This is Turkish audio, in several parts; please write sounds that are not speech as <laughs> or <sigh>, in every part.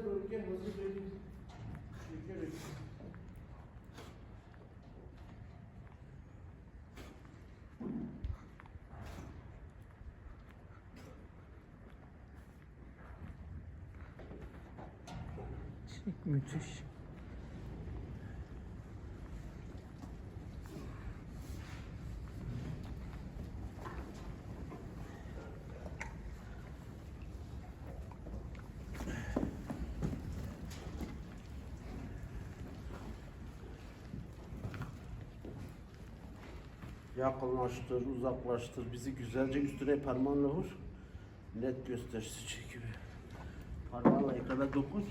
Bize doğru gel. Çekerek. Çok müthiş. Yakınlaştır, uzaklaştır. Bizi güzelce üstüne parmağınla vur. Net gösterisi çekiyor. Parmağınla ekrana dokun.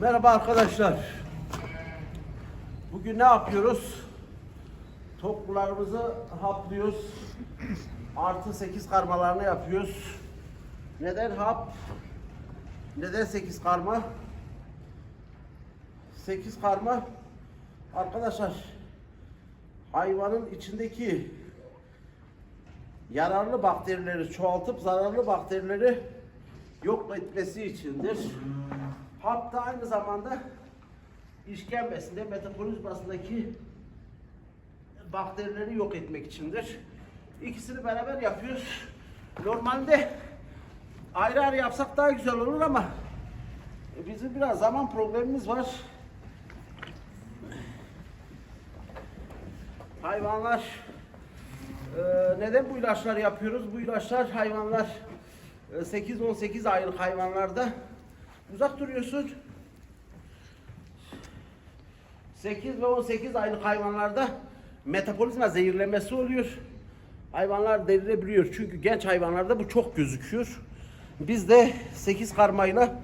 Merhaba arkadaşlar. Bugün ne yapıyoruz? Toplarımızı haplıyoruz. Artı 8 karmalarını yapıyoruz. Neden hap? Neden 8 karma? 8 karma arkadaşlar hayvanın içindeki yararlı bakterileri çoğaltıp zararlı bakterileri yok etmesi içindir. Hap da aynı zamanda işkembesinde, metabolizmasındaki bakterileri yok etmek içindir. İkisini beraber yapıyoruz. Normalde ayrı ayrı yapsak daha güzel olur ama bizim biraz zaman problemimiz var. Hayvanlar e, neden bu ilaçları yapıyoruz? Bu ilaçlar hayvanlar e, 8-18 aylık hayvanlarda uzak duruyorsun. 8 ve 18 aylık hayvanlarda metabolizma zehirlenmesi oluyor. Hayvanlar delirebiliyor. Çünkü genç hayvanlarda bu çok gözüküyor. Biz de 8 karmayla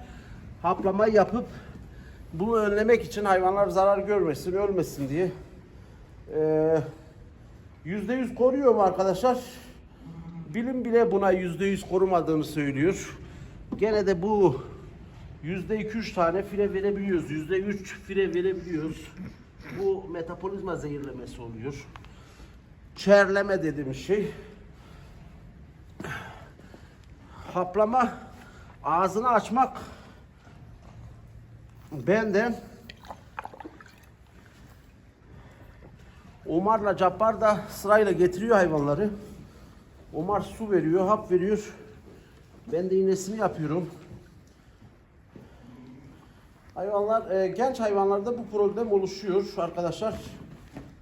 haplamayı yapıp bunu önlemek için hayvanlar zarar görmesin, ölmesin diye ee, yüzde yüz koruyor mu arkadaşlar? Bilim bile buna yüzde yüz korumadığını söylüyor. Gene de bu yüzde iki üç tane fire verebiliyoruz. Yüzde üç fire verebiliyoruz. Bu metabolizma zehirlemesi oluyor. Çerleme dediğimiz şey. Haplama, ağzını açmak benden Omar'la Cabbar da sırayla getiriyor hayvanları. Omar su veriyor, hap veriyor. Ben de iğnesini yapıyorum. Hayvanlar, e, genç hayvanlarda bu problem oluşuyor arkadaşlar.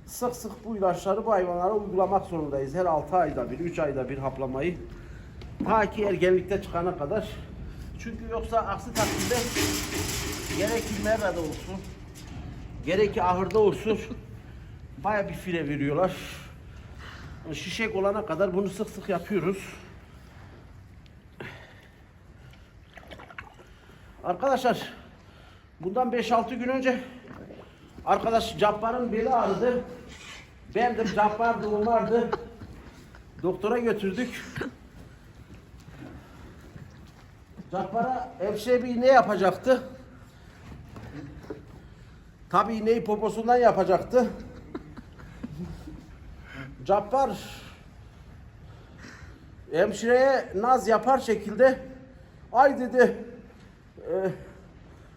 Sık sık bu ilaçları bu hayvanlara uygulamak zorundayız. Her 6 ayda bir, 3 ayda bir haplamayı. Ta ki ergenlikte çıkana kadar. Çünkü yoksa aksi takdirde gerek merrada olsun, gerek ahırda olsun baya bir file veriyorlar. Şişek olana kadar bunu sık sık yapıyoruz. Arkadaşlar bundan 5-6 gün önce arkadaş Cabbar'ın beli ağrıdı. Ben de Cabbar'dı, Umar'dı. Doktora götürdük. Cabbar'a bir iğne yapacaktı. Tabii iğneyi poposundan yapacaktı. Cabbar hemşireye naz yapar şekilde ay dedi e,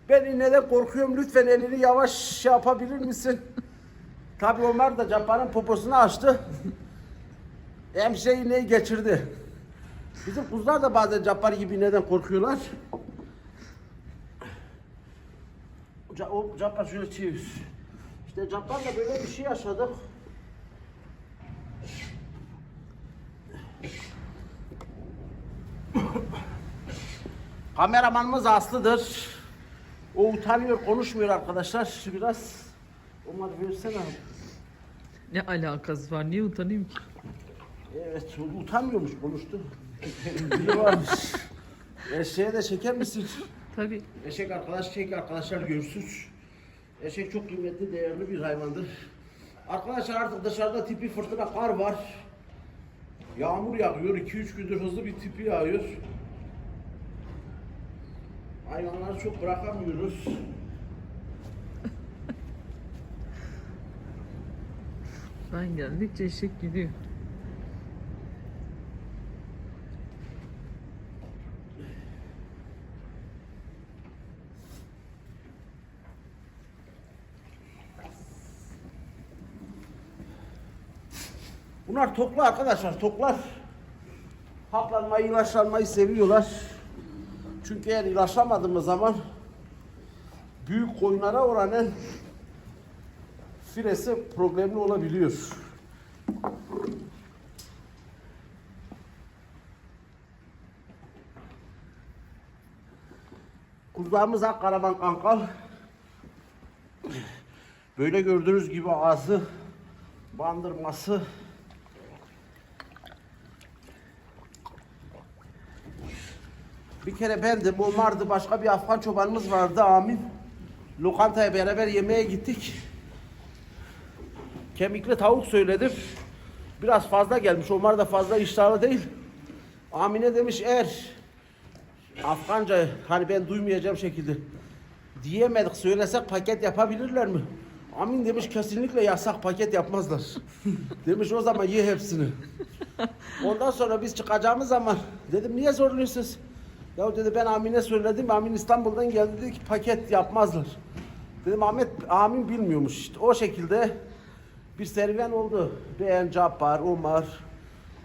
ben iğneden korkuyorum lütfen elini yavaş şey yapabilir misin? <laughs> Tabi Ömer de Cabbar'ın poposunu açtı. <laughs> Hemşire iğneyi geçirdi. Bizim kuzular da bazen Cabbar gibi neden korkuyorlar. O Cabbar şöyle çevir. İşte Cabbar'la böyle bir şey yaşadık. Kameramanımız Aslı'dır. O utanıyor, konuşmuyor arkadaşlar. Biraz Omar versene. Ne alakası var? Niye utanayım ki? Evet, utanmıyormuş konuştu. <laughs> Biri varmış. Eşeğe de çeker misin? Tabii. Eşek arkadaş, çek arkadaşlar görsün. Eşek çok kıymetli, değerli bir hayvandır. Arkadaşlar artık dışarıda tipi fırtına kar var. Yağmur yağıyor. 2-3 gündür hızlı bir tipi yağıyor. Hayvanları çok bırakamıyoruz. Ben geldikçe eşek gidiyor. Bunlar toklu arkadaşlar. Toklar haplanmayı, ilaçlanmayı seviyorlar. Çünkü eğer ilaçlamadığımız zaman büyük koyunlara oranın firesi problemli olabiliyor. Kurbağamız ak karavan kankal. Böyle gördüğünüz gibi ağzı, bandırması Bir kere bendim, Omar'dı, başka bir Afgan çobanımız vardı Amin. Lokantaya beraber yemeğe gittik. Kemikli tavuk söyledim. Biraz fazla gelmiş, Omar da fazla iştahlı değil. Amine demiş eğer Afganca hani ben duymayacağım şekilde diyemedik söylesek paket yapabilirler mi? Amin demiş kesinlikle yasak paket yapmazlar. <laughs> demiş o zaman ye hepsini. Ondan sonra biz çıkacağımız zaman dedim niye zorluyorsunuz? Ya dedi ben Amin'e söyledim. Amin İstanbul'dan geldi dedi ki paket yapmazlar. Dedim Ahmet Amin bilmiyormuş işte. O şekilde bir serüven oldu. Beğen Cabbar, Umar,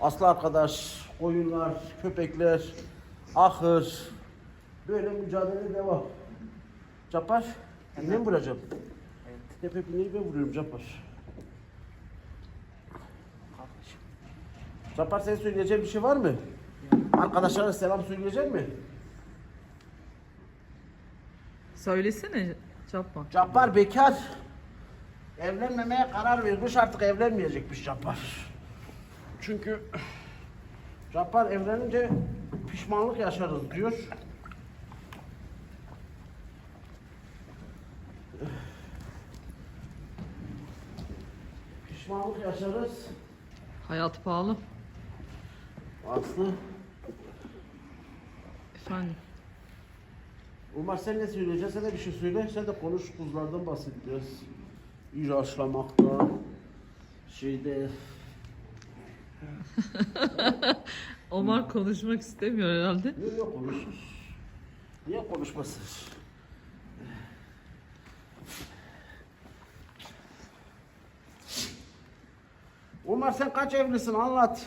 Aslı arkadaş, koyunlar, köpekler, ahır. Böyle mücadele devam. Cabbar, ne mi vuracağım? Hep hep neyi ben vuruyorum Cabbar. Cabbar senin söyleyeceğin bir şey var mı? Arkadaşlara selam söyleyecek mi? Söylesene Çapma. Cabbar bekar. Evlenmemeye karar vermiş artık evlenmeyecekmiş Cabbar. Çünkü Cabbar evlenince pişmanlık yaşarız diyor. Pişmanlık yaşarız. Hayat pahalı. Aslı. Efendim. Umar sen ne söyleyeceksin? Sen de bir şey söyle. Sen de konuş kuzulardan bahset biraz. Şeyde... <laughs> Omar konuşmak istemiyor herhalde. Yok yok konuşur. Niye konuşmasın? Umar sen kaç evlisin anlat.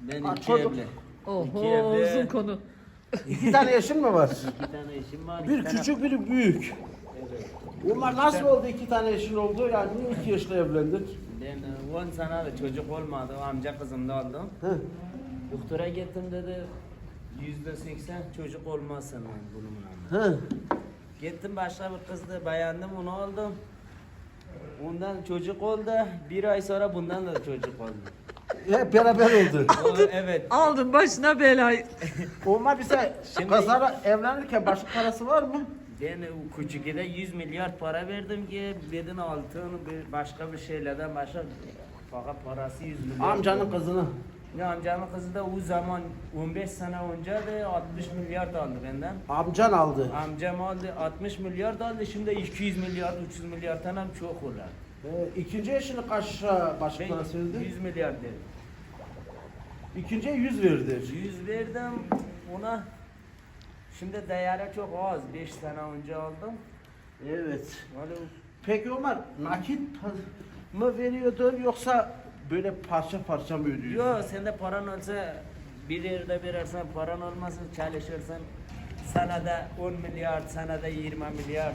Ben Ha, iki çocuk. evli. Oho İki evli. uzun konu. İki tane eşin mi var? İki tane eşim var. Bir iki tane- küçük biri büyük. Evet. Umar nasıl oldu iki tane eşin oldu? Yani niye iki yaşta evlendik? Ben 10 sene de çocuk olmadı. Amca kızımda oldum. He. Doktora gittim dedi. Yüzde seksen çocuk olmazsın bununla. He. Gittim başka bir kızdı. Beğendim onu aldım. Ondan çocuk oldu. Bir ay sonra bundan da çocuk oldu. Hep beraber oldu. <laughs> O, evet. Aldın başına belayı. <laughs> Umar bize Şimdi- kızlara evlenirken başka parası var mı? Ben o küçükede 100 milyar para verdim ki birinin altın bir başka bir şeylerden başka fakat parası 100 milyar. Amcanın kızını. Ya amcamın kızı da o zaman 15 sene önce de 60 milyar da aldı benden. Amcan aldı. Amcam aldı 60 milyar da aldı şimdi 200 milyar 300 milyar tane çok olur. Ee, ikinci eşini kaç başka Ben parası verdi? 100 milyar dedim. İkinciye 100 verdi. 100 verdim ona. Şimdi değeri çok az. 5 sene önce aldım. Evet. Hadi Peki Ömer nakit mı veriyordun yoksa böyle parça parça mı ödüyorsun? Yok sende paran olsa bir yerde verirsen paran olmazsa çalışırsan sana da 10 milyar, sana da 20 milyar.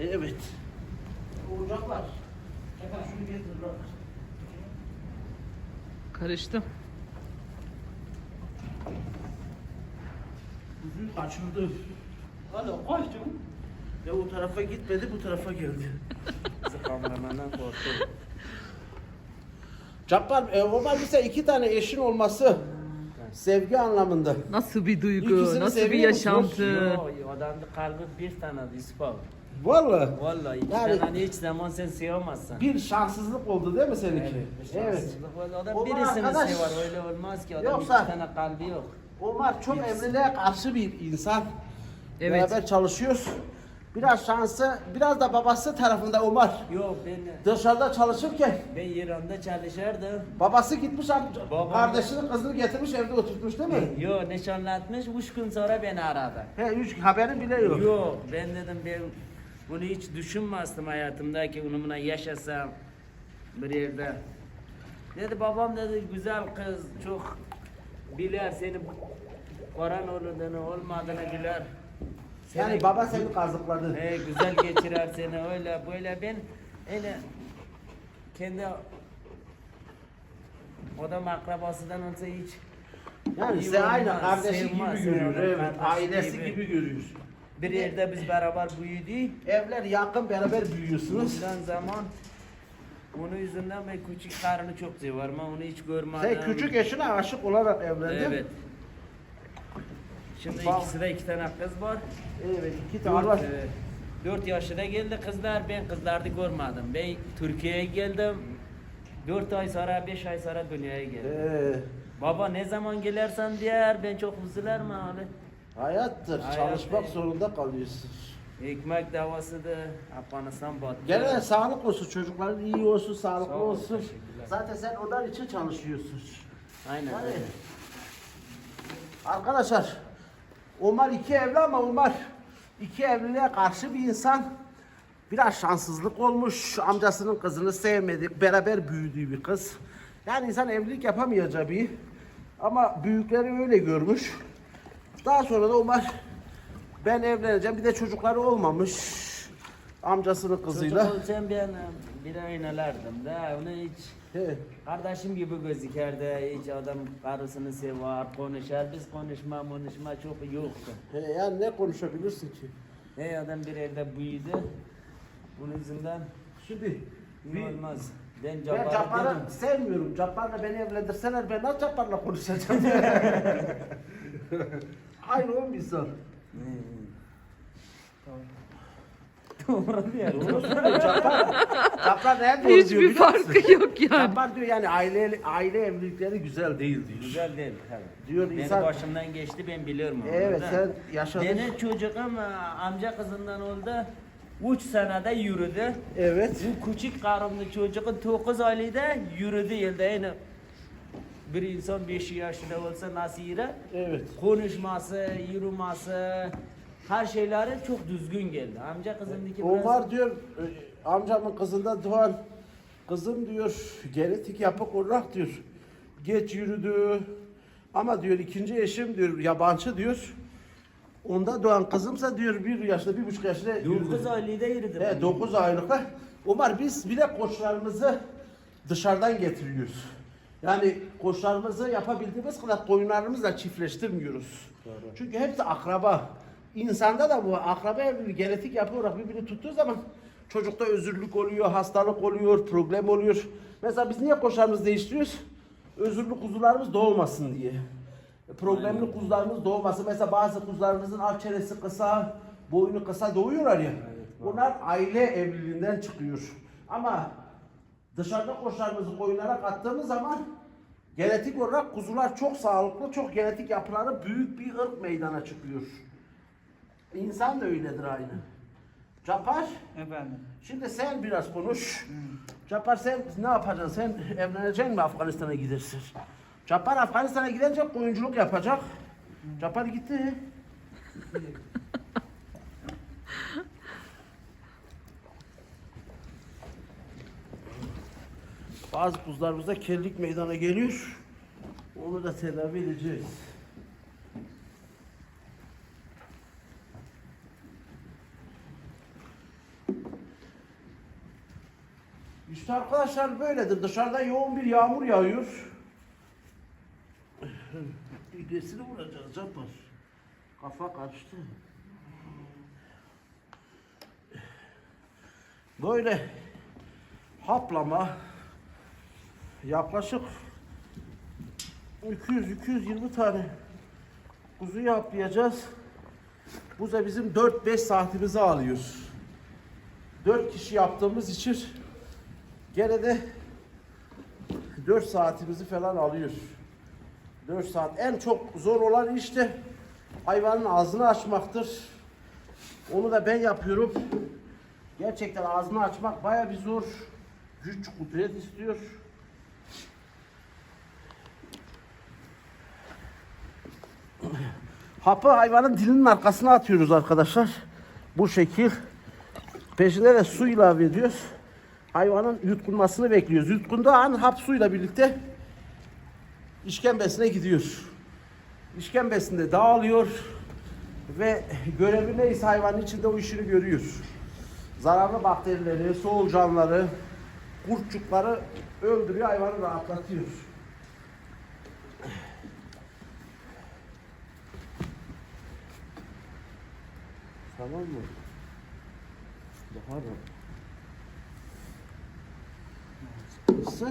Evet. Olacaklar. Efendim şunu getir bak. Karıştım. Kuzuyu kaçırdı. Hala kaçtım. Ya o tarafa gitmedi bu tarafa geldi. Bizi kameramandan korktu. Cabbar, e, Ömer bize iki tane eşin olması sevgi anlamında. Nasıl bir duygu, İkisini nasıl bir seviyor musunuz? yaşantı. Yok, adamın kalbi bir tane ispav. Vallahi. Vallahi Yani- yani, hiç zaman sen sığamazsın. Bir şanssızlık oldu değil mi seninki? Evet. Şanssızlık var. Adam Oma birisini arkadaş- sever öyle olmaz ki adam Yoksa- iki tane kalbi yok. Omar çok evliliğe karşı bir insan. Evet. Beraber çalışıyoruz. Biraz şansı, biraz da babası tarafında Omar. Yok ben Dışarıda çalışırken ben İran'da çalışırdım. babası gitmiş amca, Babam- kardeşinin kızını getirmiş evde oturtmuş değil mi? Yo nişanlatmış üç gün sonra beni aradı. He, hiç haberin bile yok. Yok ben dedim ben bunu hiç düşünmezdim hayatımda ki onunla yaşasam bir yerde. Dedi babam dedi güzel kız çok bilir seni Koran olduğunu olmadığını. Yani Seni- baba seni kazıkladı. He, güzel geçirer seni öyle böyle ben öyle kendi adam akrabasından olsa hiç Yani sen aynı kardeşi gibi görüyor. yani, Evet, ailesi gibi. gibi görüyor. bir yerde biz beraber büyüdük. Evler yakın beraber büyüyorsunuz. Bundan zaman onun yüzünden ben küçük karını çok seviyorum. Onu hiç görmedim. Sen küçük eşine aşık olarak evlendin. Evet. Şimdi Bak. ikisi de iki tane kız var. Evet, iki tane var. Dört, e, dört yaşında geldi kızlar. Ben kızlarda görmedim. Ben Türkiye'ye geldim. Dört ay sonra, beş ay sonra dünyaya geldim. Ee, Baba ne zaman gelirsen diğer ben çok üzülürüm abi. hayattır. Hayat Çalışmak değil. zorunda kalıyorsun. Ekmek davasıdır. Afganistan battı. Gene sağlık olsun çocukların iyi olsun, sağlıklı Sağ ol, olsun. teşekkürler. Zaten sen onlar için çalışıyorsun. Aynen Yani, öyle. arkadaşlar, Omar iki evli ama Omar iki evliliğe karşı bir insan. Biraz şanssızlık olmuş. Amcasının kızını sevmedik. Beraber büyüdüğü bir kız. Yani insan evlilik yapamayacağı bir. Ama büyükleri öyle görmüş. Daha sonra da Omar ben evleneceğim. Bir de çocukları olmamış. Amcasının kızıyla. Çocuk olsam ben bir oynalardım da onu hiç He. kardeşim gibi gözükerdi. Hiç adam karısını sever, konuşar. Biz konuşma konuşma çok yoktu. He, yani ne konuşabilirsin ki? Ne adam bir evde büyüdü. Bunun yüzünden Şimdi iyi bir, olmaz. Ben ben Cabbar'ı Cabbar'ı sevmiyorum. Cabbar'la beni evlendirseler ben nasıl Cabbar'la konuşacağım? <laughs> Aynı o misal. Doğru diyor. Doğru söylüyor diyor Hiçbir biliyor musun? farkı yok yani. Cabbar diyor yani aile aile evlilikleri güzel değil diyor. Güzel değil tabii. Diyor Benim insan- başımdan geçti ben biliyorum onu Evet da. sen yaşadın. Benim çocuğum e, amca kızından oldu. 3 senede yürüdü. Evet. Bu küçük karımlı çocuğun 9 aylıkta yürüdü yılda yani bir insan 5 yaşında olsa nasıl yürür? Evet. Konuşması, yürümesi, her şeyleri çok düzgün geldi. Amca kızımdaki biraz... Omar diyor e, amcamın kızında doğan kızım diyor genetik yapık olarak diyor geç yürüdü ama diyor ikinci eşim diyor yabancı diyor onda doğan kızımsa diyor bir yaşında bir buçuk yaşında yürüdü. 9 aylıkta yürüdü. He, 9 aylıkta. Omar biz bile koçlarımızı dışarıdan getiriyoruz. Yani koçlarımızı yapabildiğimiz kadar koyunlarımızla çiftleştirmiyoruz. Çünkü hepsi akraba. İnsanda da bu akraba evliliği genetik yapı olarak birbirini tuttuğu zaman çocukta özürlük oluyor, hastalık oluyor, problem oluyor. Mesela biz niye koçlarımızı değiştiriyoruz? Özürlü kuzularımız doğmasın diye. Problemli kuzularımız doğmasın. Mesela bazı kuzularımızın alt çenesi kısa, boynu kısa doğuyorlar ya. Bunlar aile evliliğinden çıkıyor. Ama dışarıda koçlarımızı koyunlara kattığımız zaman genetik olarak kuzular çok sağlıklı, çok genetik yapıları büyük bir ırk meydana çıkıyor. İnsan da öyledir aynı. Capar, Efendim. şimdi sen biraz konuş. Capar sen ne yapacaksın? Sen evleneceksin mi Afganistan'a gidersin? Capar Afganistan'a gidince oyunculuk yapacak. Capar gitti. <laughs> Bazı kuzularımızda kellik meydana geliyor. Onu da tedavi edeceğiz. İşte arkadaşlar böyledir. Dışarıda yoğun bir yağmur yağıyor. <laughs> İğnesini vuracağız Cabbar. Kafa kaçtı. Böyle haplama yaklaşık 200-220 tane kuzuyu haplayacağız. Bu da bizim 4-5 saatimizi alıyor. 4 kişi yaptığımız için gene de 4 saatimizi falan alıyor. 4 saat. En çok zor olan iş de hayvanın ağzını açmaktır. Onu da ben yapıyorum. Gerçekten ağzını açmak baya bir zor. Güç, kudret istiyor. Hapı hayvanın dilinin arkasına atıyoruz arkadaşlar. Bu şekil. Peşine de su ilave ediyoruz. Hayvanın yutkunmasını bekliyoruz. Yutkunduğu an hap suyla birlikte işkembesine gidiyor. İşkembesinde dağılıyor ve görevi neyse hayvanın içinde o işini görüyor. Zararlı bakterileri, solucanları, kurtçukları öldürüyor, hayvanı rahatlatıyor. Tamam mı? Daha da. Nasıl?